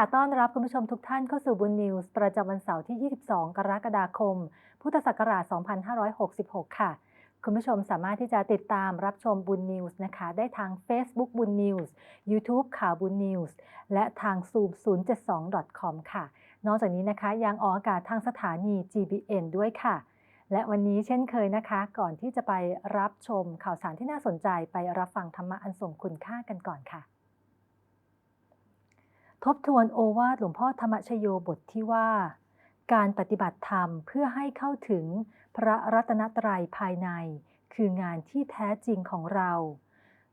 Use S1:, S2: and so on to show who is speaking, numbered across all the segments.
S1: ค่ะ ต้อนรับคุณผู้ชมทุกท่านเข้าสู่บุญนิวส์ประจำวันเสาร์ที่ 22 กรกฎาคม พุทธศักราช 2566 ค่ะ คุณผู้ชมสามารถที่จะติดตามรับชมบุญนิวส์นะคะ ได้ทาง Facebook บุญนิวส์ YouTube ข่าวบุญนิวส์ และทาง zoom 072 com ค่ะ นอกจากนี้นะคะยังออกอากาศทางสถานี GBN ด้วยค่ะ และวันนี้เช่นเคยนะคะ ก่อนที่จะไปรับชมข่าวสารที่น่าสนใจไปรับฟังธรรมะอันทรงคุณค่ากันก่อนค่ะ ทบทวนโอวาทหลวงพ่อธรรมชโยบทที่ว่า การปฏิบัติธรรมเพื่อให้เข้าถึงพระรัตนตรัยภายใน คืองานที่แท้จริงของเรา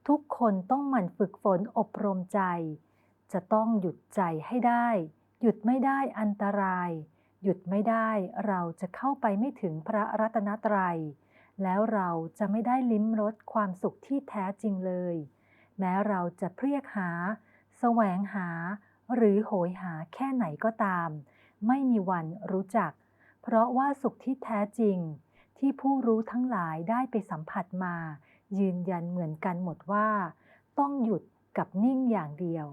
S1: ทุกคนต้องหมั่นฝึกฝนอบรมใจ จะต้องหยุดใจให้ได้ หยุดไม่ได้อันตราย หยุดไม่ได้เราจะเข้าไปไม่ถึงพระรัตนตรัย แล้วเราจะไม่ได้ลิ้มรสความสุขที่แท้จริงเลย แม้เราจะเพรียกหา แสวงหา หรือโหยหาแค่ไหนก็ตาม ไม่มีวันรู้จัก เพราะว่าสุขที่แท้จริง ที่ผู้รู้ทั้งหลายได้ไปสัมผัสมา ยืนยันเหมือนกันหมดว่า ต้องหยุดกับนิ่งอย่างเดียว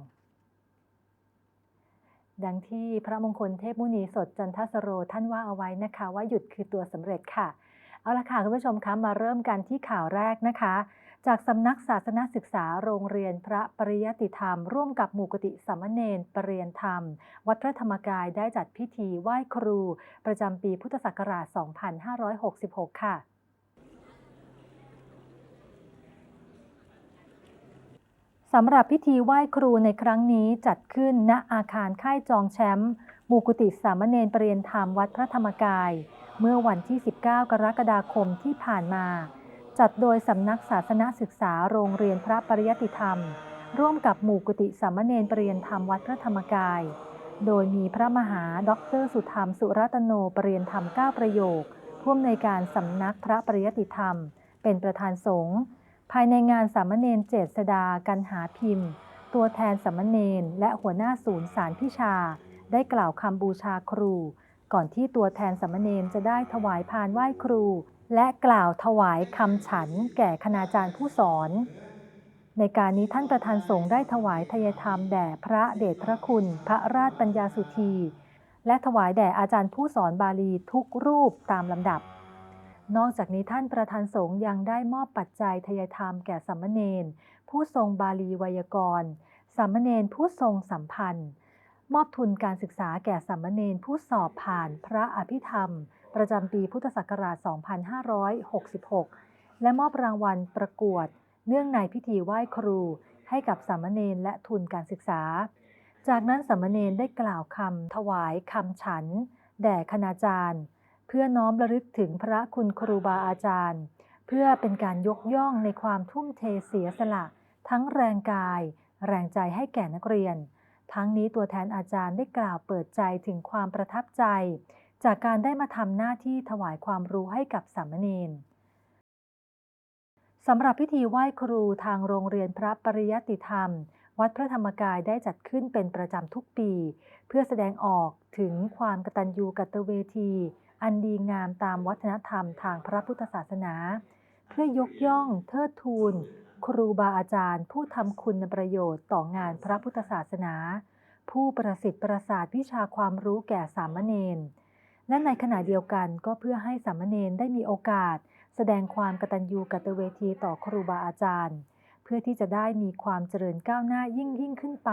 S1: ดังที่พระมงคลเทพมุนีสดจันทสโรท่านว่าเอาไว้นะคะ ว่าหยุดคือตัวสำเร็จค่ะ เอาละค่ะคุณผู้ชมคะมาเริ่มกันที่ข่าวแรกนะคะ จากสำนักศาสนศึกษาโรงเรียนพระปริยติธรรม ร่วมกับหมู่กติสามเณรปรริยนธรรม วัดพระธรรมกายได้จัดพิธีไหว้ครู ประจำปีพุทธศักราช 2566 ค่ะสำหรับพิธีไหว้ครูในครั้งนี้จัดขึ้นณอาคารค่ายจองแชมป์หมู่กุฏิสามเณรปรริยนธรรมวัดพระธรรมกาย เมื่อวันที่ 19 กรกฎาคมที่ผ่านมา จัดโดยสำนักศาสนศึกษาโรงเรียนพระปริยติธรรม ร่วมกับหมู่กุฏิสามเณรปรริยนธรรมวัดพระธรรมกาย โดยมีพระมหาดอกเตอรสุธรรม สุรัตโนปรริยนธรรม 9 ประโยคผู้อำนวยการสำนักพระปริยติธรรม เป็นประธานสงฆ์ภายในงานสามเณรเจษดากันหาพิมพ์ ตัวแทนสามเณรและหัวหน้าศูนย์สารพิชา ได้กล่าวคำบูชาครู ก่อนที่ตัวแทนสามเณรจะได้ถวายพานไหว้ครู และกล่าวถวายคำฉันแก่คณาจารย์ผู้สอน ในการนี้ท่านประธานสงฆ์ได้ถวายทยธรรมแด่พระเดชพระคุณ พระราชปัญญาสุธี และถวายแด่อาจารย์ผู้สอนบาลีทุกรูปตามลำดับ นอกจากนี้ท่านประธานสงฆ์ยังได้มอบปัจจัยทยธรรมแก่สัมมเนรผู้ทรงบาลีไวยากรณ์สัมมเนรผู้ทรงสัมพันธ์ มอบทุนการศึกษาแก่สัมมเนรผู้สอบผ่านพระอภิธรรม ประจำปีพุทธศักราช 2566 และมอบรางวัลประกวด เนื่องในพิธีไหว้ครู ให้กับสัมมเนรและทุนการศึกษา จากนั้นสัมมเนรได้กล่าวคำถวายคำฉัน แด่คณาจารย์ เพื่อน้อมระลึกถึงพระคุณครูบาอาจารย์ เพื่อเป็นการยกย่องในความทุ่มเทเสียสละ ทั้งแรงกาย แรงใจให้แก่นักเรียน ทั้งนี้ตัวแทนอาจารย์ได้กล่าวเปิดใจถึงความประทับใจ จากการได้มาทำหน้าที่ถวายความรู้ให้กับสามเณรสำหรับพิธีไหว้ครูทางโรงเรียนพระปริยติธรรม วัดพระธรรมกายได้จัดขึ้นเป็นประจำทุกปี เพื่อแสดงออกถึงความกตัญญูกตเวที อันดีงามตามวัฒนธรรมทางพระพุทธศาสนา เพื่อยกย่องเทิดทูน ครูบาอาจารย์ ผู้ทำคุณประโยชน์ต่องานพระพุทธศาสนา ผู้ประสิทธิ์ประสาทวิชาความรู้แก่สามเณรและในขณะเดียวกันก็เพื่อให้สามเณรได้มีโอกาส แสดงความกตัญญูกตเวทีต่อครูบาอาจารย์ เพื่อที่จะได้มีความเจริญก้าวหน้ายิ่งยิ่งขึ้นไป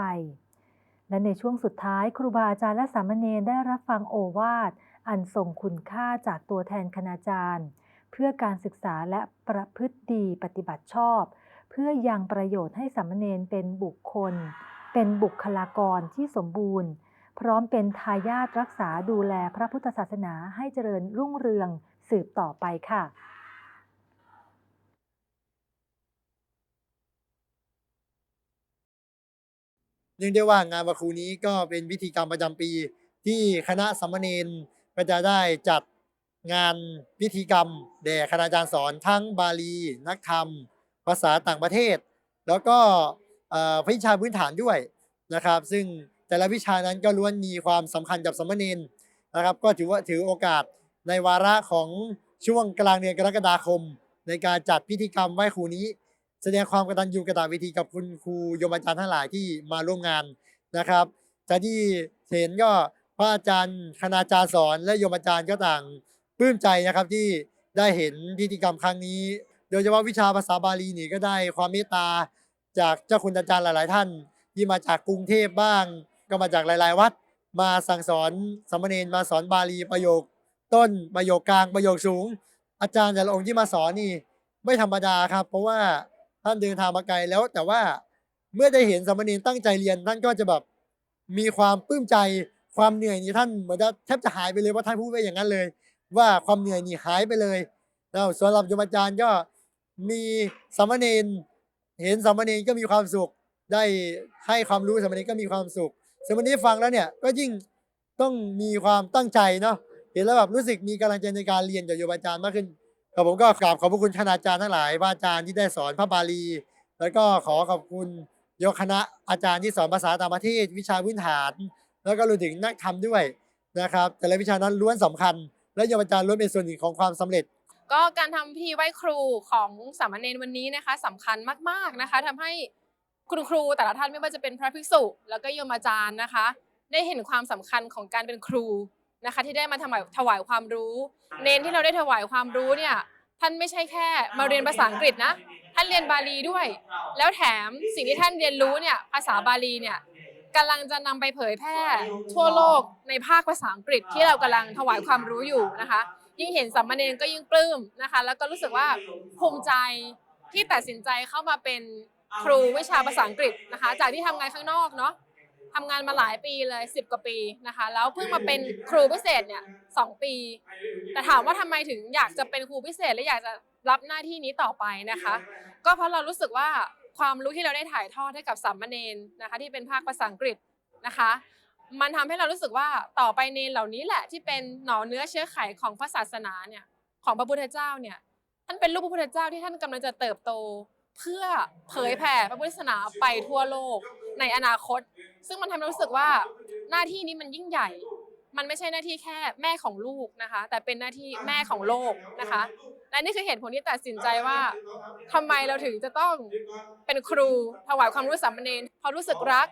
S1: และในช่วงสุดท้ายครูบาอาจารย์และสามเณรได้รับฟังโอวาทอันทรงคุณค่าจากตัวแทนคณาจารย์ เพื่อการศึกษาและประพฤติดีปฏิบัติชอบ เพื่อยังประโยชน์ให้สามเณรเป็นบุคคล เป็นบุคลากรที่สมบูรณ์ พร้อมเป็นทายาทรักษาดูแลพระพุทธศาสนาให้เจริญรุ่งเรืองสืบต่อไปค่ะ
S2: เนื่องได้ว่างานวันครูนี้ก็เป็นพิธีกรรมประจำปี ที่คณะสามเณรก็จะได้จัดงานพิธีกรรม แด่คณาจารย์สอนทั้งบาลี นักธรรม ภาษาต่างประเทศ แล้วก็วิชาพื้นฐานด้วยนะครับ ซึ่งแต่ละวิชานั้นก็ล้วนมีความสำคัญกับสามณรนะครับ ก็ถือว่าถือโอกาสในวาระของช่วงกลางเดือนกรกฎาคม ในการจัดพิธีกรรมไหว้ครูนี้ แสดงความกตัญญูกตเวทีกับคุณครูโยมอาจารย์ทั้งหลายที่มาร่วมงานนะครับจากที่เห็นก็พระอาจารย์คณาจารย์สอนและโยมอาจารย์ก็ต่างปลื้มใจนะครับที่ได้เห็นพิธีกรรมครั้งนี้ โดยเฉพาะวิชาภาษาบาลีนี่ก็ได้ความเมตตาจากเจ้าคุณอาจารย์หลาย ๆ ท่าน ที่มาจากกรุงเทพบ้าง ก็มาจากหลาย ๆ วัด มาสั่งสอนสมเณรมาสอนบาลีประโยค ต้นประโยคกลางประโยคสูง อาจารย์แต่ละองค์ที่มาสอนนี่ไม่ธรรมดาครับ เพราะว่าท่านเดินทางมาไกลแล้วแต่ว่าเมื่อได้เห็นสมเณรตั้งใจเรียนท่านก็จะแบบมีความปลื้มใจความเหนื่อยนี่ท่านเหมือนจะแทบจะหายไปเลยว่าท่านพูดไปอย่างนั้นเลย ว่าความเหนื่อยนี่หายไปเลยแล้วสำหรับโยมอาจารย์ก็ มีสามเณรเห็นสามเณรก็มีความสุข ได้ให้ความรู้สามเณรก็มีความสุขสามเณรฟังแล้วเนี่ยก็ยิ่งต้องมีความตั้งใจเนาะเห็นแล้วแบบรู้สึกมีกำลังใจในการเรียนจากโยมอาจารย์มากขึ้นครับผมก็กราบขอบพระคุณคณาจารย์ทั้งหลายอาจารย์ที่ได้สอนพระบาลี แล้วก็ขอขอบคุณโยคณะอาจารย์ที่สอนภาษาต่างประเทศ วิชาพื้นฐาน แล้วก็รวมถึงนักธรรมด้วยนะครับ แต่ละวิชานั้นล้วนสำคัญ และโยมอาจารย์ล้วนเป็นส่วนหนึ่งของความสำเร็จ
S3: ก็การทำพิธีไหว้ครูของสามเณรวันนี้นะคะสำคัญมากๆนะคะทำให้คุณครูแต่ละท่านไม่ว่าจะเป็นพระภิกษุ แล้วก็โยมอาจารย์นะคะ ได้เห็นความสำคัญของการเป็นครูนะคะ ที่ได้มาถวายถวายความรู้ เน้นที่เราได้ถวายความรู้เนี่ยท่านไม่ใช่แค่ มาเรียนภาษาอังกฤษนะท่านเรียนบาลีด้วย แล้วแถมสิ่งที่ท่านเรียนรู้เนี่ยภาษาบาลีเนี่ยกำลังจะนำไปเผยแพร่ทั่วโลกในภาคภาษาอังกฤษที่เรากำลังถวายความรู้อยู่นะคะ ยิ่งเห็นสัมมาเนรก็ยิ่งปลื้มนะคะ แล้วก็รู้สึกว่าภูมิใจที่ตัดสินใจเข้ามาเป็นครูวิชาภาษาอังกฤษนะคะ จากที่ทำงานข้างนอกเนาะทำงานมาหลายปีเลย 10 กว่าปีนะคะ แล้วเพิ่งมาเป็นครูพิเศษเนี่ยสองปี แต่ถามว่าทำไมถึงอยากจะเป็นครูพิเศษและอยากจะรับหน้าที่นี้ต่อไปนะคะ ก็เพราะเรารู้สึกว่าความรู้ที่เราได้ถ่ายทอดให้กับสามเณรนะคะ ที่เป็นภาคภาษาอังกฤษนะคะ มันทำให้เรารู้สึกว่าต่อไปเนรเหล่านี้แหละที่เป็นหน่อเนื้อเชื้อไขของพระศาสนาเนี่ยของพระพุทธเจ้าเนี่ยท่านเป็นลูกพระพุทธเจ้าที่ท่านกำลังจะเติบโต เพื่อเผยแผ่พระพุทธศาสนาไปทั่วโลกในอนาคต ซึ่งมันทำให้รู้สึกว่าหน้าที่นี้มันยิ่งใหญ่ มันไม่ใช่หน้าที่แค่แม่ของลูกนะคะ แต่เป็นหน้าที่แม่ของโลกนะคะและนี่คือเหตุผลที่ตัดสินใจว่าทำไมเราถึงจะต้องเป็นครูถวายความรู้สามเณรเพราะรู้สึกรัก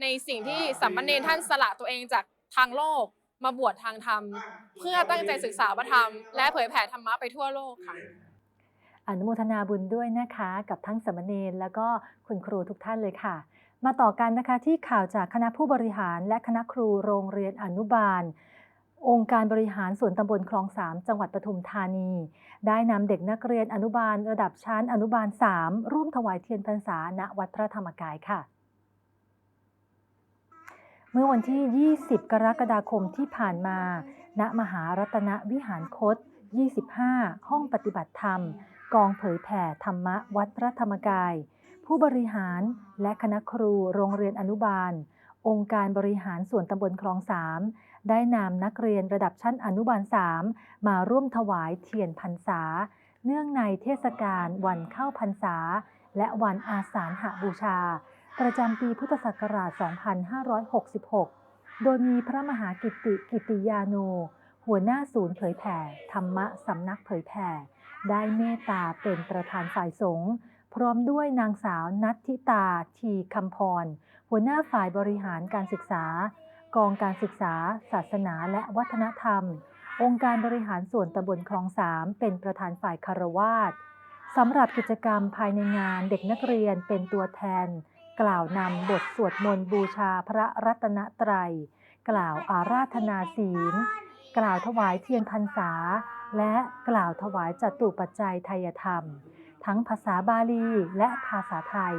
S3: ในสิ่งที่สามเณรท่านสละตัวเองจากทางโลกมาบวชทางธรรม เพื่อตั้งใจศึกษาพระธรรม และเผยแผ่ธรรมะไปทั่วโลกค่ะ
S1: อนุโมทนาบุญด้วยนะคะ กับทั้งสามเณรแล้วก็คุณครูทุกท่านเลยค่ะ มาต่อกันนะคะที่ข่าวจากคณะผู้บริหารและคณะครูโรงเรียนอนุบาล องค์การบริหารส่วนตำบลคลองสามจังหวัดปทุมธานี ได้นำเด็กนักเรียนอนุบาล ระดับชั้นอนุบาล 3 ร่วมถวายเทียนพรรษาณวัดพระธรรมกายค่ะ เมื่อวันที่ 20 กรกฎาคมที่ผ่านมา ณ มหารัตนวิหารคต 25 ห้องปฏิบัติธรรม กองเผยแผ่ธรรมะวัดพระธรรมกาย ผู้บริหารและคณะครูโรงเรียนอนุบาล องค์การบริหารส่วนตำบลคลองสามได้นำนักเรียนระดับชั้นอนุบาล3มาร่วมถวายเทียนพรรษา เนื่องในเทศกาลวันเข้าพรรษา และวันอาสาฬหบูชา ประจำปีพุทธศักราช 2566 โดยมีพระมหากิติกิติยาโน หัวหน้าศูนย์เผยแผ่ ธรรมะสำนักเผยแผ่ ได้เมตตาเป็นประธานฝ่ายสงฆ์พร้อมด้วยนางสาวนัทธิตาทีคำพร หัวหน้าฝ่ายบริหารการศึกษา กองการศึกษา ศาสนาและวัฒนธรรม องค์การบริหารส่วนตำบลคลองสามเป็นประธานฝ่ายคารวาสสำหรับกิจกรรมภายในงานเด็กนักเรียนเป็นตัวแทน กล่าวนำบทสวดมนต์บูชาพระรัตนตรัย กล่าวอาราธนาศีล กล่าวถวายเทียนพรรษา และกล่าวถวายจตุปัจจัยไทยธรรม ทั้งภาษาบาลีและภาษาไทย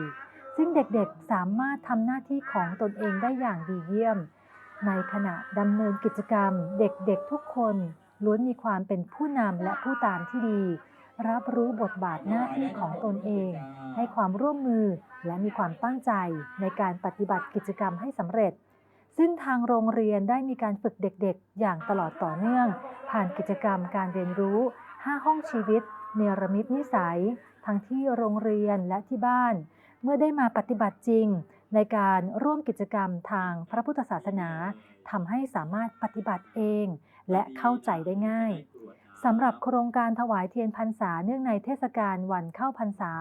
S1: ซึ่งเด็กๆสามารถทำหน้าที่ของตนเองได้อย่างดีเยี่ยม ในขณะดำเนินกิจกรรม เด็กๆทุกคนล้วนมีความเป็นผู้นำและผู้ตามที่ดี รับรู้บทบาทหน้าที่ของตนเอง ให้ความร่วมมือและมีความตั้งใจในการปฏิบัติกิจกรรมให้สำเร็จ ซึ่งทางโรงเรียนได้มีการฝึกเด็กๆ อย่างตลอดต่อเนื่อง ผ่านกิจกรรมการเรียนรู้ 5 ห้องชีวิต เนรมิตนิสัย ทั้งที่โรงเรียนและที่บ้าน เมื่อได้มาปฏิบัติจริง ในการร่วมกิจกรรมทางพระพุทธศาสนาทำให้สามารถปฏิบัติเอง และเข้าใจได้ง่าย สำหรับโครงการถวายเทียนพรรษาเนื่องในเทศกาลวันเข้าพรรษา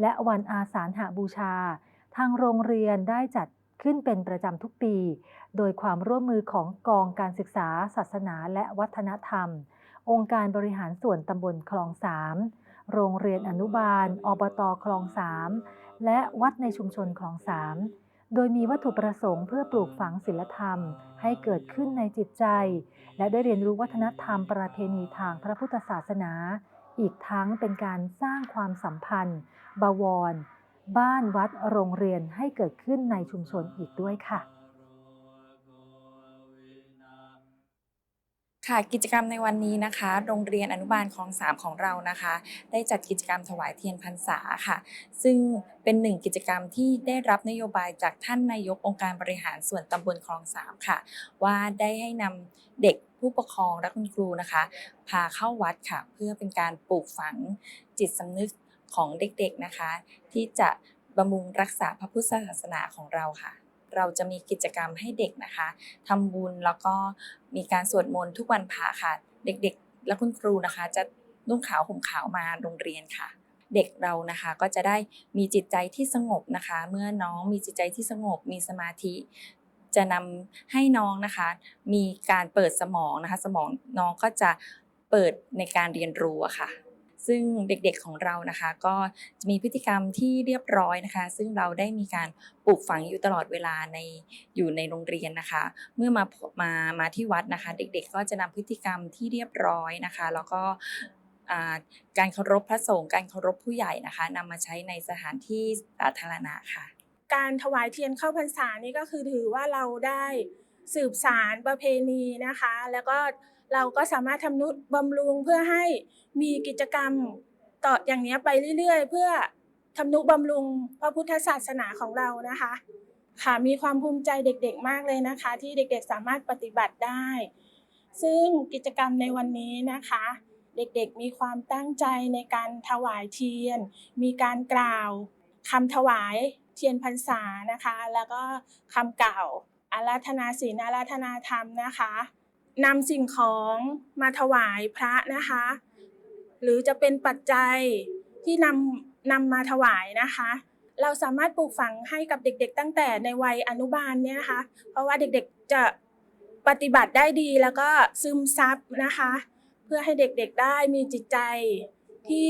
S1: และวันอาสาฬหบูชา ทางโรงเรียนได้จัดขึ้นเป็นประจำทุกปี โดยความร่วมมือของกองการศึกษา ศาสนาและวัฒนธรรม องค์การบริหารส่วนตำบลคลองสามโรงเรียนอนุบาล อบตคลองสามและวัดในชุมชนคลองสามโดยมีวัตถุประสงค์เพื่อปลูกฝังศีลธรรม ให้เกิดขึ้นในจิตใจ และได้เรียนรู้วัฒนธรรมประเพณีทางพระพุทธศาสนา อีกทั้งเป็นการสร้างความสัมพันธ์ บวร บ้านวัดโรงเรียนให้เกิดขึ้นในชุมชนอีกด้วยค่ะ
S4: ค่ะกิจกรรมในวันนี้นะคะ โรงเรียนอนุบาลคลองสามของเรานะคะ ได้จัดกิจกรรมถวายเทียนพรรษาค่ะ ซึ่งเป็นหนึ่งกิจกรรมที่ได้รับนโยบายจากท่านนายกองค์การบริหารส่วนตำบลคลองสามค่ะ ว่าได้ให้นำเด็กผู้ปกครองและคุณครูนะคะ พาเข้าวัดค่ะ เพื่อเป็นการปลูกฝังจิตสำนึกของเด็กๆนะคะ ที่จะบำรุงรักษาพระพุทธศาสนาของเราค่ะ เราจะมีกิจกรรมให้เด็กนะคะทำบุญแล้วก็มีการสวดมนต์ทุกวันพระค่ะ เด็กๆ และคุณครูนะคะ จะนุ่งขาวห่มขาวมาโรงเรียนค่ะ เด็กเรานะคะก็จะได้มีจิตใจที่สงบนะคะ เมื่อน้องมีจิตใจที่สงบมีสมาธิ จะนำให้น้องนะคะ มีการเปิดสมองนะคะ สมองน้องก็จะเปิดในการเรียนรู้อะค่ะ ซึ่งเด็กๆของเรานะคะ ก็จะมีพฤติกรรมที่เรียบร้อยนะคะ ซึ่งเราได้มีการปลูกฝังอยู่ตลอดเวลาในอยู่ในโรงเรียนนะคะ เมื่อมามามาที่วัดนะคะ เด็กๆ ก็จะนำพฤติกรรมที่เรียบร้อยนะคะ แล้วก็การเคารพพระสงฆ์การเคารพผู้ใหญ่นะคะนำมาใช้ในสถานที่สาธารณะค่ะ
S5: การถวายเทียนเข้าพรรษานี่ก็คือถือว่าเราได้สืบสารประเพณีนะคะ แล้วก็ เราก็สามารถทำนุบำรุงเพื่อให้มีกิจกรรมต่ออย่างนี้ไปเรื่อยๆ เพื่อทำนุบำรุงพระพุทธศาสนาของเรานะคะ ค่ะมีความภูมิใจเด็กๆมากเลยนะคะ ที่เด็กๆสามารถปฏิบัติได้ ซึ่งกิจกรรมในวันนี้นะคะ เด็กๆมีความตั้งใจในการถวายเทียน มีการกล่าวคำถวายเทียนพรรษานะคะ แล้วก็คำกล่าวอาราธนาศีลอาราธนาธรรมนะคะ นำสิ่งของมาถวายพระนะคะ หรือจะเป็นปัจจัยที่นำนำมาถวายนะคะ เราสามารถปลูกฝังให้กับเด็กๆ ตั้งแต่ในวัยอนุบาลเนี่ยนะคะ เพราะว่าเด็กๆจะปฏิบัติได้ดีแล้วก็ซึมซับนะคะ เพื่อให้เด็กๆได้มีจิตใจที่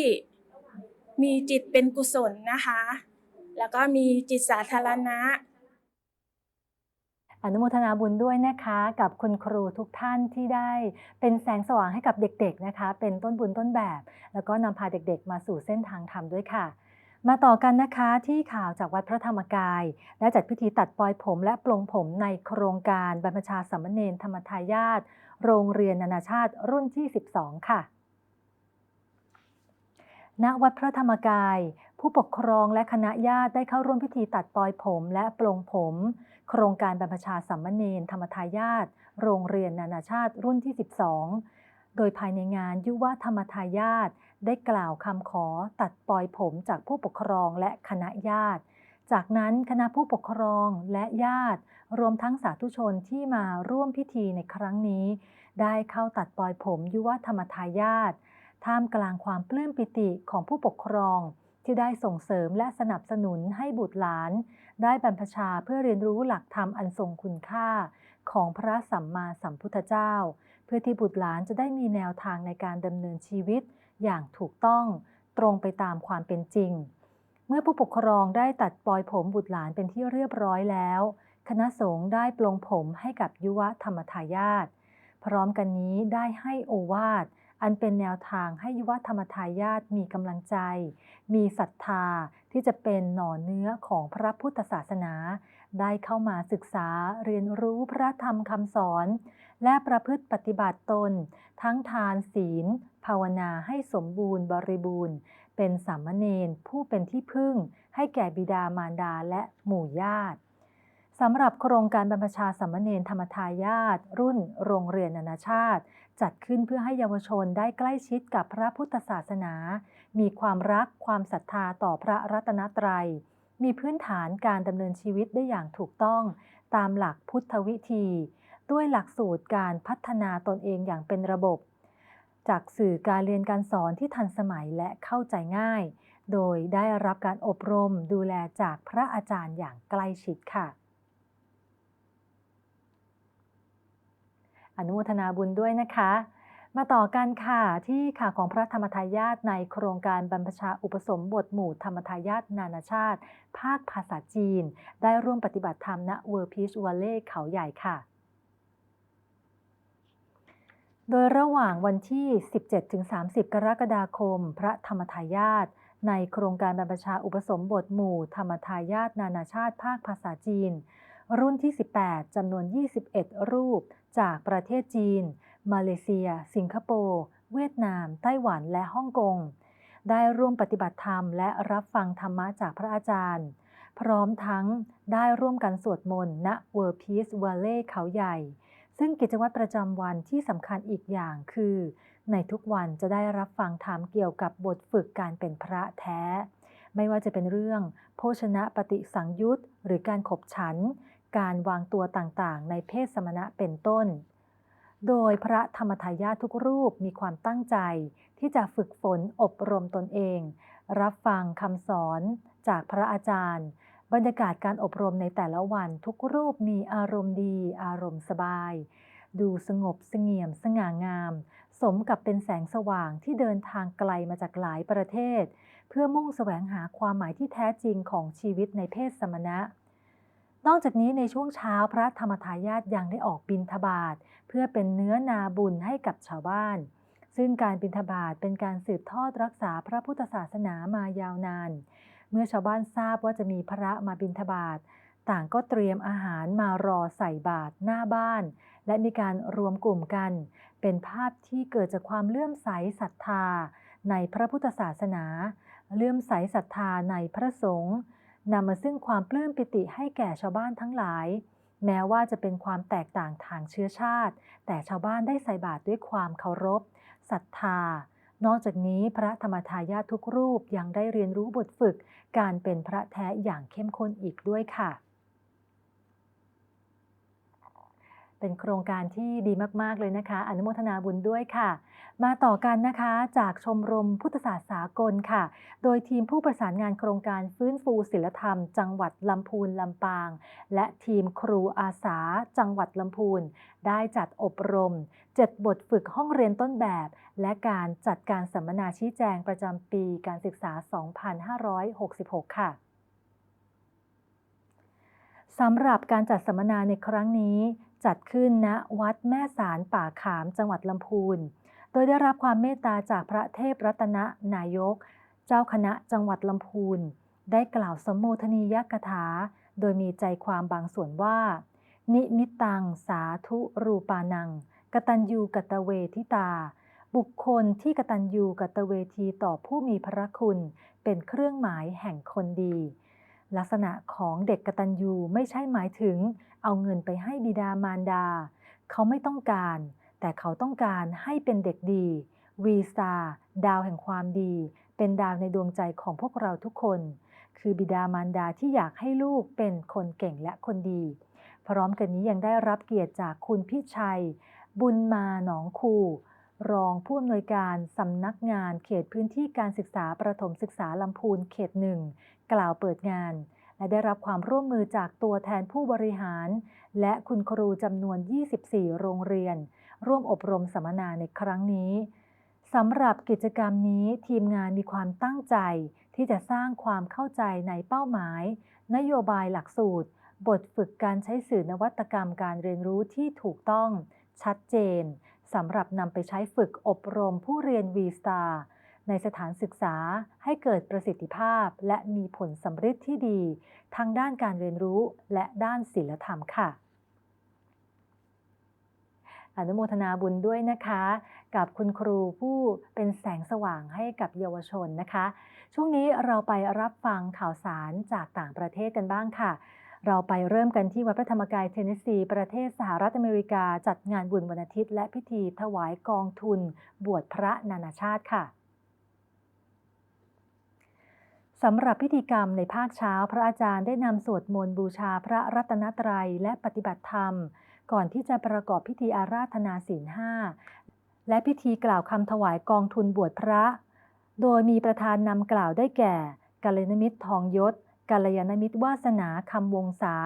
S5: มีจิตเป็นกุศลนะคะ แล้วก็มีจิตสาธารณะ
S1: อนุโมทนาบุญด้วยนะคะกับคุณครูทุกท่านที่ได้ เป็นแสงสว่างให้กับเด็กๆนะคะ เป็นต้นบุญต้นแบบ แล้วก็นำพาเด็กๆ มาสู่เส้นทางธรรมด้วยค่ะ มาต่อกันนะคะที่ข่าวจากวัดพระธรรมกาย และจัดพิธีตัดปลอยผมและปลงผมในโครงการบรรพชาสามเณรธรรมทายาทโรงเรียนนานาชาติรุ่นที่ 12 ค่ะณวัดพระธรรมกาย ผู้ปกครองและคณะญาติได้เข้าร่วมพิธีตัดปลอยผมและปลงผม โครงการบรรพชาสามมเณรธรรมทายาทโรงเรียนนานาชาติรุ่นที่ 12 โดยภายในงานยุวธรรมทายาทได้กล่าวคำขอตัดปลอยผมจากผู้ปกครองและคณะญาติ จากนั้นคณะผู้ปกครองและญาติ รวมทั้งสาธุชนที่มาร่วมพิธีในครั้งนี้ ได้เข้าตัดปลอยผมยุวธรรมทายาทท่ามกลางความปลื้มปิติของผู้ปกครอง ที่ได้ส่งเสริมและสนับสนุนให้บุตรหลาน ได้บรรพชาเพื่อเรียนรู้หลักธรรมอันทรงคุณค่า ของพระสัมมาสัมพุทธเจ้า เพื่อที่บุตรหลานจะได้มีแนวทางในการดำเนินชีวิต อย่างถูกต้องตรงไปตามความเป็นจริง เมื่อผู้ปกครองได้ตัดปลอยผมบุตรหลานเป็นที่เรียบร้อยแล้ว คณะสงฆ์ได้ปลงผมให้กับยุวธรรมทายาทพร้อมกันนี้ได้ให้โอวาท อันเป็นแนวทางให้ยุวธรรมทายาทมีกำลังใจ มีศรัทธาที่จะเป็นหน่อเนื้อของพระพุทธศาสนา ได้เข้ามาศึกษาเรียนรู้พระธรรมคำสอน และประพฤติปฏิบัติตน ทั้งทานศีล ภาวนาให้สมบูรณ์บริบูรณ์ เป็นสามเณรผู้เป็นที่พึ่ง ให้แก่บิดามารดาและหมู่ญาติสำหรับโครงการบรรพชาสามเณรธรรมทายาทรุ่นโรงเรียนนานาชาติ จัดขึ้นเพื่อให้เยาวชนได้ใกล้ชิดกับพระพุทธศาสนา มีความรักความศรัทธาต่อพระรัตนตรัย มีพื้นฐานการดำเนินชีวิตได้อย่างถูกต้อง ตามหลักพุทธวิธี ด้วยหลักสูตรการพัฒนาตนเองอย่างเป็นระบบ จากสื่อการเรียนการสอนที่ทันสมัยและเข้าใจง่าย โดยได้รับการอบรมดูแลจากพระอาจารย์อย่างใกล้ชิดค่ะ อนุโมทนาบุญด้วยนะคะ มาต่อกันค่ะที่ข่าวของพระธรรมทายาทในโครงการบรรพชาอุปสมบทหมู่ธรรมทายาทนานาชาติ ภาคภาษาจีน ได้ร่วมปฏิบัติธรรมณเวอร์พีชวัลเล่เขาใหญ่ค่ะโดยระหว่างวันที่ 17-30 กรกฎาคม พระธรรมทายาทในโครงการบรรพชาอุปสมบทหมู่ ธรรมทายาทนานาชาติภาคภาษาจีน รุ่นที่ 18 จำนวน 21 รูป จากประเทศจีน มาเลเซีย สิงคโปร์ เวียดนาม ไต้หวันและฮ่องกง ได้ร่วมปฏิบัติธรรมและรับฟังธรรมะจากพระอาจารย์ พร้อมทั้งได้ร่วมกันสวดมนต์ณเวอร์พีซวัลเล่เขาใหญ่ ซึ่งกิจวัตรประจำวันที่สำคัญอีกอย่างคือ ในทุกวันจะได้รับฟังธรรมเกี่ยวกับบทฝึกการเป็นพระแท้ไม่ว่าจะเป็นเรื่อง โภชนะปฏิสังยุตหรือการขบฉัน การวางตัวต่างๆ ในเพศสมณะเป็นต้น โดยพระธรรมทายาททุกรูปมีความตั้งใจ ที่จะฝึกฝนอบรมตนเอง รับฟังคำสอนจากพระอาจารย์ บรรยากาศการอบรมในแต่ละวันทุกรูปมีอารมณ์ดี อารมณ์สบาย ดูสงบเสงี่ยมสง่างาม สมกับเป็นแสงสว่างที่เดินทางไกลมาจากหลายประเทศ เพื่อมุ่งแสวงหาความหมายที่แท้จริงของชีวิตในเพศสมณะ นอกจากนี้ในช่วงเช้าพระธรรมทายาทยังได้ออกบิณฑบาตเพื่อเป็นเนื้อนาบุญให้กับชาวบ้าน ซึ่งการบิณฑบาตเป็นการสืบทอดรักษาพระพุทธศาสนามายาวนาน เมื่อชาวบ้านทราบว่าจะมีพระมาบิณฑบาตต่างก็เตรียมอาหารมารอใส่บาตรหน้าบ้าน และมีการรวมกลุ่มกัน เป็นภาพที่เกิดจากความเลื่อมใสศรัทธา ในพระพุทธศาสนา เลื่อมใสศรัทธาในพระสงฆ์ นำมาซึ่งความปลื้มปิติให้แก่ชาวบ้านทั้งหลาย แม้ว่าจะเป็นความแตกต่างทางเชื้อชาติ แต่ชาวบ้านได้ใส่บาตรด้วยความเคารพศรัทธา นอกจากนี้พระธรรมทายาททุกรูปยังได้เรียนรู้บทฝึก การเป็นพระแท้อย่างเข้มข้นอีกด้วยค่ะเป็นโครงการที่ดีมาก ๆ เลยนะคะ อนุโมทนาบุญด้วยค่ะ มาต่อกันนะคะจากชมรมพุทธศาสตร์สากลค่ะ โดยทีมผู้ประสานงานโครงการฟื้นฟูศิลธรรม จังหวัดลำพูนลำปาง และทีมครูอาสา จังหวัดลำพูน ได้จัดอบรม 7 บทฝึกห้องเรียนต้นแบบ และการจัดการสัมมนาชี้แจงประจำปีการศึกษา 2566 ค่ะสำหรับการจัดสัมมนาในครั้งนี้ จัดขึ้นณวัดแม่สารป่าขามจังหวัดลำพูนโยได้รับความเมตตาจากพระเทพรัตนนายก เจ้าคณะจังหวัดลำพูน ได้กล่าวสมโภชนียกถา โดยมีใจความบางส่วนว่า นิมิตตังสาธุรูปานัง กตัญญูกตเวทิตา บุคคลที่กตัญญูกตเวทีต่อผู้มีพระคุณ เป็นเครื่องหมายแห่งคนดี ลักษณะของเด็กกตัญญูไม่ใช่หมายถึง เอาเงินไปให้บิดามารดา เขาไม่ต้องการ แต่เขาต้องการให้เป็นเด็กดีวีสตาดาวแห่งความดี เป็นดาวในดวงใจของพวกเราทุกคน คือบิดามารดาที่อยากให้ลูกเป็นคนเก่งและคนดี พร้อมกันนี้ยังได้รับเกียรติจากคุณพิชัย บุญมาหนองคู รองผู้อำนวยการสำนักงานเขตพื้นที่การศึกษาประถมศึกษาลำพูนเขตหนึ่งกล่าวเปิดงาน และได้รับความร่วมมือจากตัวแทนผู้บริหาร และคุณครูจำนวน 24 โรงเรียน ร่วมอบรมสัมมนาในครั้งนี้สำหรับกิจกรรมนี้ทีมงานมีความตั้งใจ ที่จะสร้างความเข้าใจในเป้าหมาย นโยบายหลักสูตร บทฝึกการใช้สื่อนวัตกรรมการเรียนรู้ที่ถูกต้อง ชัดเจนสำหรับนำไปใช้ฝึกอบรมผู้เรียน V-Star ในสถานศึกษาให้เกิดประสิทธิภาพ และมีผลสำฤทธิ์ที่ดีทั้งด้านการเรียนรู้และด้านศิลธรรมค่ะ อนุโมทนาบุญด้วยนะคะ กับคุณครูผู้เป็นแสงสว่างให้กับเยาวชนนะคะ ช่วงนี้เราไปรับฟังข่าวสารจากต่างประเทศกันบ้างค่ะ เราไปเริ่มกันที่วัดพระธรรมกายเทนเนสซี ประเทศสหรัฐอเมริกาจัดงานบุญวันอาทิตย์ และพิธีถวายกองทุน บวชพระนานาชาติค่ะสำหรับพิธีกรรมในภาคเช้า พระอาจารย์ได้นำสวดมนต์บูชาพระรัตนตรัยและปฏิบัติธรรม ก่อนที่จะประกอบพิธีอาราธนาศีลห้าและพิธีกล่าวคำถวายกองทุนบวชพระ โดยมีประธานนำกล่าวได้แก่กัลยาณมิตรทองยศกัลยาณมิตรวาสนาคำวงศา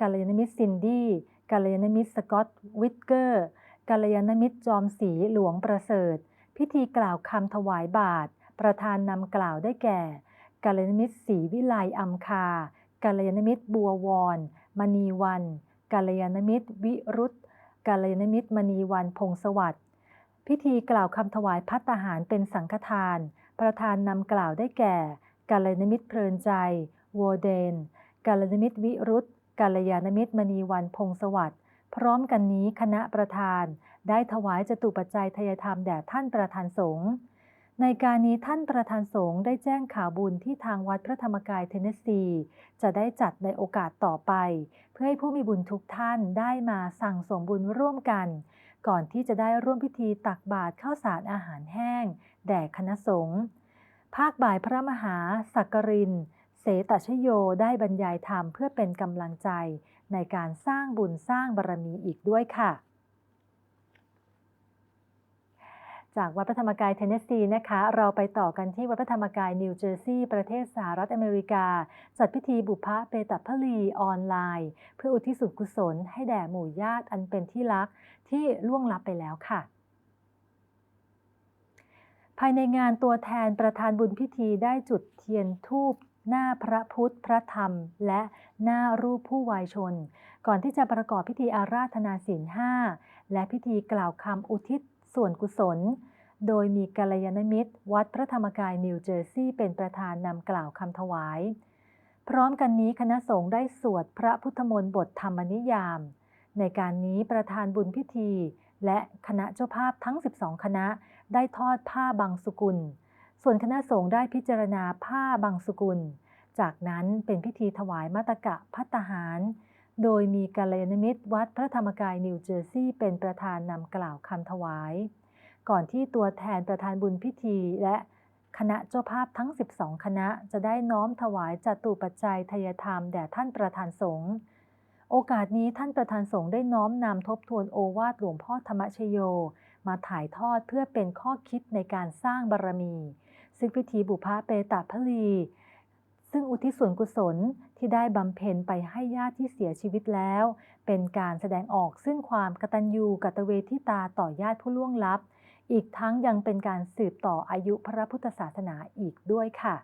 S1: กัลยาณมิตรซินดี้กัลยาณมิตรสกอตวิทเกอร์กัลยาณมิตรจอมศรีหลวงประเสริฐ พิธีกล่าวคำถวายบาท ประธานนำกล่าวได้แก่กัลยาณมิตรศรีวิไลอัมคากัลยาณมิตรบัววรมณีวัน กัลยาณมิตร วิรุตกัลยาณมิตรมณีวันพงศวัสดิ์พิธีกล่าวคำถวายพัตหารเป็นสังฆทาน ประธานนำกล่าวได้แก่กัลยาณมิตรเพลินใจโวเดนกัลยาณมิตรวิรุตกัลยาณมิตรมณีวันพงศวัสดิ์พร้อมกันนี้คณะประธาน ได้ถวายจตุปัจจัยทยธรรมแด่ท่านประธานสงฆ์ ในการนี้ท่านประธานสงฆ์ได้แจ้งข่าวบุญที่ทางวัดพระธรรมกายเทนเนสซีจะได้จัดในโอกาสต่อไป เพื่อให้ผู้มีบุญทุกท่านได้มาสั่งสมบุญร่วมกัน ก่อนที่จะได้ร่วมพิธีตักบาตรข้าวสารอาหารแห้ง แด่คณะสงฆ์ภาคบ่ายพระมหาสักกริน เสตชโยได้บรรยายธรรมเพื่อเป็นกำลังใจ ในการสร้างบุญสร้างบารมีอีกด้วยค่ะ จากวัดพระธรรมกายเทนเนสซีนะคะ เราไปต่อกันที่วัดพระธรรมกายนิวเจอร์ซีย์ประเทศสหรัฐอเมริกา จัดพิธีบุพเปตพลีออนไลน์ เพื่ออุทิศส่วนกุศลให้แด่หมู่ญาติอันเป็นที่รักที่ล่วงลับไปแล้วค่ะภายในงานตัวแทนประธานบุญพิธีได้จุดเทียนทูปหน้าพระพุทธ พระธรรม และหน้ารูปผู้วายชน ก่อนที่จะประกอบพิธีอาราธนาศีลห้าและพิธีกล่าวคำอุทิศ ส่วนกุศล โดยมีกัลยาณมิตร วัดพระธรรมกายนิวเจอร์ซีย์เป็นประธานนำกล่าวคำถวาย พร้อมกันนี้คณะสงฆ์ได้สวดพระพุทธมนต์บทธรรมนิยาม ในการนี้ประธานบุญพิธี และคณะเจ้าภาพทั้ง 12 คณะได้ทอดผ้าบางสุกุล ส่วนคณะสงฆ์ได้พิจารณาผ้าบางสุกุล จากนั้นเป็นพิธีถวายมาตกะพัตหาร โดยมีกัลยาณมิตรวัดพระธรรมกายนิวเจอร์ซีย์เป็นประธานนำกล่าวคำถวาย ก่อนที่ตัวแทนประธานบุญพิธีและคณะเจ้าภาพทั้ง 12 คณะจะได้น้อมถวายจตุปัจจัยทายธรรมแด่ท่านประธานสงฆ์โอกาสนี้ท่านประธานสงฆ์ได้น้อมนำทบทวนโอวาทหลวงพ่อธรรมชโย มาถ่ายทอดเพื่อเป็นข้อคิดในการสร้างบารมี ซึ่งพิธีบุพาเปตาพลี ซึ่งอุทิศส่วนกุศลที่ได้บำเพ็ญไปให้ญาติที่เสียชีวิตแล้ว เป็นการแสดงออกซึ่งความกตัญญูกตเวทิตาต่อญาติผู้ล่วงลับ อีกทั้งยังเป็นการสืบต่ออายุพระพุทธศาสนาอีกด้วยค่ะ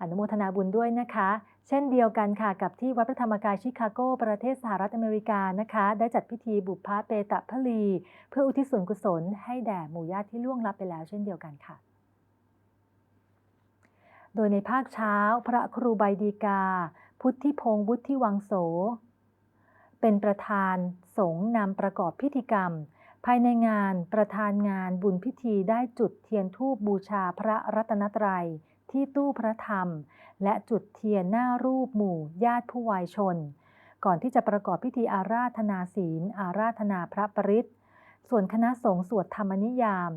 S1: อนุโมทนาบุญด้วยนะคะ เช่นเดียวกันค่ะกับที่วัดพระธรรมกายชิคาโก ประเทศสหรัฐอเมริกานะคะ ได้จัดพิธีบุพเปตะพลี เพื่ออุทิศส่วนกุศลให้แด่หมู่ญาติที่ล่วงลับไปแล้ว เช่นเดียวกันค่ะ โดยในภาคเช้าพระครูใบดีกา พุทธิพงศ์วุฒิวังโส เป็นประธานสงฆ์นำประกอบพิธีกรรม ภายในงานประธานงานบุญพิธีได้จุดเทียนธูปบูชาพระรัตนตรัยที่ตู้พระธรรม และจุดเทียนหน้ารูปหมู่ญาติผู้วายชน ก่อนที่จะประกอบพิธีอาราธนาศีล อาราธนาพระปริตส่วนคณะสงฆ์สวดธรรมนิยาม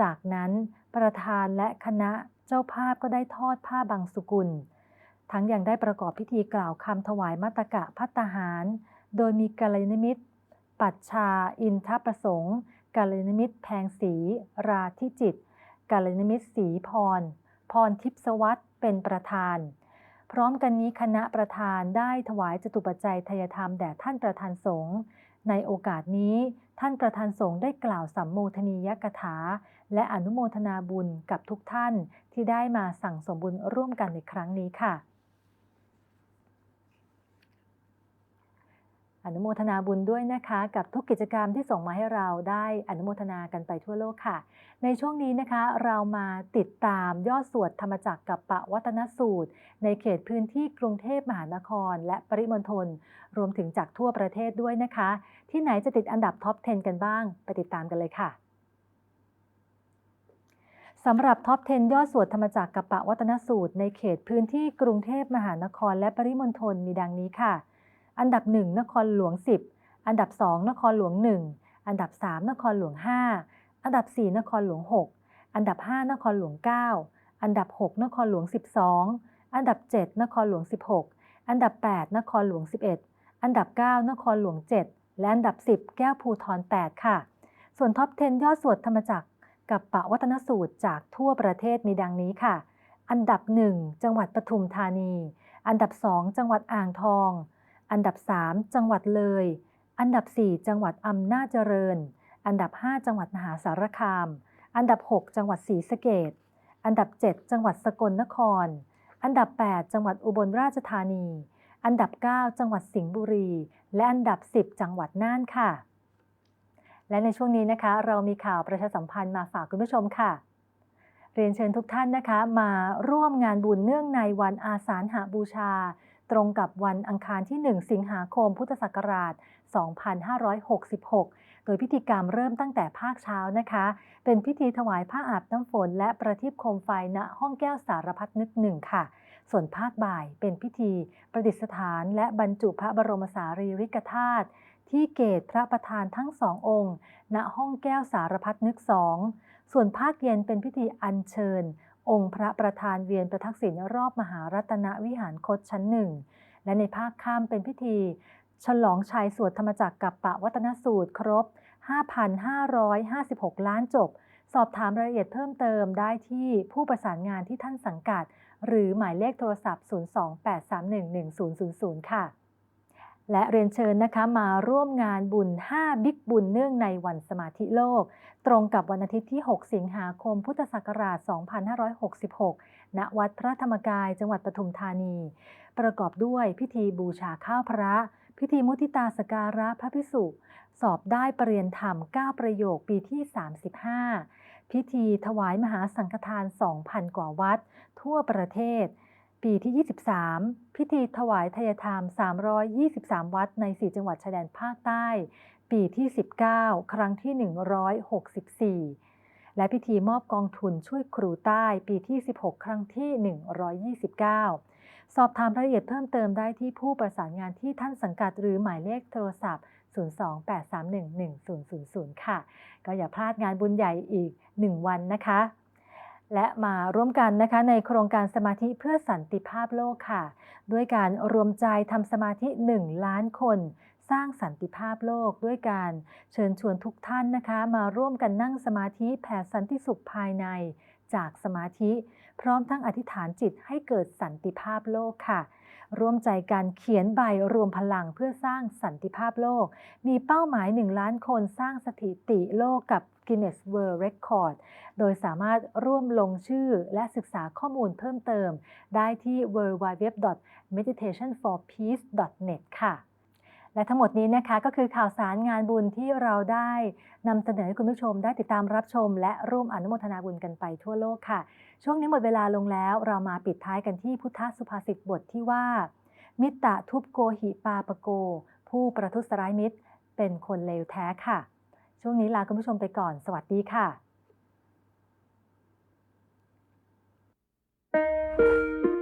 S1: จากนั้นประธานและคณะ เจ้าภาพก็ได้ทอดผ้าบางสุกุล ทั้งยังได้ประกอบพิธีกล่าวคำถวายมาตกะพัตหาร โดยมีกัลยาณมิตรปัจชาอินทประสงค์กัลยาณมิตรแพงศรีราธิจิตกัลยาณมิตสีพร พรทิพสวัสด์เป็นประธาน พร้อมกันนี้คณะประธานได้ถวายจตุปัจจัยทยธรรมแด่ท่านประธานสงฆ์ในโอกาสนี้ท่านประธานสงฆ์ได้กล่าวสัมโมทนียกถา และอนุโมทนาบุญกับทุกท่านที่ได้มาสั่งสมบุญร่วมกันในครั้งนี้ค่ะ อนุโมทนาบุญด้วยนะคะ กับทุกกิจกรรมที่ส่งมาให้เราได้อนุโมทนากันไปทั่วโลกค่ะ ในช่วงนี้นะคะ เรามาติดตามยอดสวดธรรมจักรกับปะวัตนสูตร ในเขตพื้นที่กรุงเทพมหานคร และปริมณฑลรวมถึงจากทั่วประเทศด้วยนะคะ ที่ไหนจะติดอันดับท็อป 10 กันบ้าง ไปติดตามกันเลยค่ะ สำหรับท็อป 10 ยอดสวดธรรมจักรกับปะวัตนสูตร ในเขตพื้นที่กรุงเทพมหานครและปริมณฑลมีดังนี้ค่ะ อันดับ 1 นครหลวง 10 อันดับ 2 นครหลวง 1 อันดับ 3 นครหลวง 5 อันดับ 4 นครหลวง 6 อันดับ 5 นครหลวง 9 อันดับ 6 นครหลวง 12 อันดับ 7 นครหลวง 16 อันดับ 8 นครหลวง 11 อันดับ 9 นครหลวง 7 และอันดับ 10 แก้วภูทร 8 ค่ะ ส่วนท็อป 10 ยอดสวดธรรมจักร กับปะวัตนสูตรจากทั่วประเทศมีดังนี้ค่ะ อันดับ 1 จังหวัดปทุมธานี อันดับ 2 จังหวัดอ่างทอง อันดับ 3 จังหวัดเลย อันดับ 4 จังหวัดอำนาจเจริญ อันดับ 5 จังหวัดมหาสารคาม อันดับ 6 จังหวัดศรีสะเกษอันดับ 7 จังหวัดสกลนคร อันดับ 8 จังหวัดอุบลราชธานี อันดับ 9 จังหวัดสิงห์บุรี และอันดับ 10 จังหวัดน่านค่ะ และในช่วงนี้นะคะ เรามีข่าวประชาสัมพันธ์มาฝากคุณผู้ชมค่ะ เรียนเชิญทุกท่านนะคะ มาร่วมงานบุญเนื่องในวันอาสาฬหาบูชา ตรงกับวันอังคารที่ 1 สิงหาคม พุทธศักราช 2566 โดยพิธีกรรมเริ่มตั้งแต่ภาคเช้านะคะ เป็นพิธีถวายผ้าอาบน้ำฝน และประทีปโคมไฟณห้องแก้วสารพัดนึกหนึ่งค่ะส่วนภาคบ่ายเป็นพิธีประดิษฐานและบรรจุพระบรมสารีริกธาตุ ที่เกตพระประธานทั้งสององค์ ณห้องแก้วสารพัดนึกสองส่วนภาคเย็นเป็นพิธีอัญเชิญ องค์พระประธานเวียนประทักษิณรอบมหารัตนวิหารคตชั้นหนึ่งและในภาคค่ำเป็นพิธี ฉลองชัยสวดธรรมจักรกับปะวัตนสูตรครบ 5,556 ล้านจบ สอบถามรายละเอียดเพิ่มเติมได้ที่ผู้ประสานงานที่ท่านสังกัด หรือหมายเลขโทรศัพท์ 028311000 ค่ะ และเรียนเชิญนะคะมาร่วมงานบุญ 5 บิ๊กบุญเนื่องในวันสมาธิโลก ตรงกับวันอาทิตย์ที่ 6 สิงหาคม พุทธศักราช 2566 ณ วัดพระธรรมกายจังหวัดปทุมธานี ประกอบด้วยพิธีบูชาข้าวพระ พิธีมุทิตาสการะพระพิสุสอบได้ปรริยนธรรม 9 ประโยคปีที่ 35 พิธีถวายมหาสังฆทาน 2,000 กว่าวัด ทั่วประเทศ ปีที่ 23 พิธีถวายทายธรรม 323 วัดใน 4 จังหวัดชายแดนภาคใต้ ปีที่ 19 ครั้งที่ 164 และพิธีมอบกองทุนช่วยครูใต้ ปีที่ 16 ครั้งที่ 129 สอบถามรายละเอียดเพิ่มเติมได้ที่ผู้ประสานงานที่ท่านสังกัดหรือหมายเลขโทรศัพท์ 028311000 ค่ะ ก็อย่าพลาดงานบุญใหญ่อีก 1 วันนะคะ และมาร่วมกันนะคะในโครงการสมาธิเพื่อสันติภาพโลกค่ะ ด้วยการรวมใจทำสมาธิ 1 ล้านคน สร้างสันติภาพโลก ด้วยการเชิญชวนทุกท่านนะคะ มาร่วมกันนั่งสมาธิแผ่สันติสุขภายในจากสมาธิ พร้อมทั้งอธิษฐานจิตให้เกิดสันติภาพโลกค่ะ ร่วมใจการเขียนใบรวมพลังเพื่อสร้างสันติภาพโลก มีเป้าหมาย 1 ล้านคนสร้างสถิติโลกกับ Guinness World Record โดยสามารถร่วมลงชื่อและศึกษาข้อมูลเพิ่มเติม ได้ที่ www.meditationforpeace.net ค่ะ และทั้งหมดนี้นะคะก็คือข่าวสารงานบุญที่เราได้นำเสนอให้คุณผู้ชมได้ติดตามรับชม และร่วมอนุโมทนาบุญกันไปทั่วโลกค่ะ ช่วงนี้หมดเวลาลงแล้ว เรามาปิดท้ายกันที่พุทธสุภาษิตบทที่ว่า มิตตทุบโกหิปาปโก ผู้ประทุษร้ายมิตรเป็นคนเลวแท้ค่ะ ช่วงนี้ลาคุณผู้ชมไปก่อน สวัสดีค่ะ thank you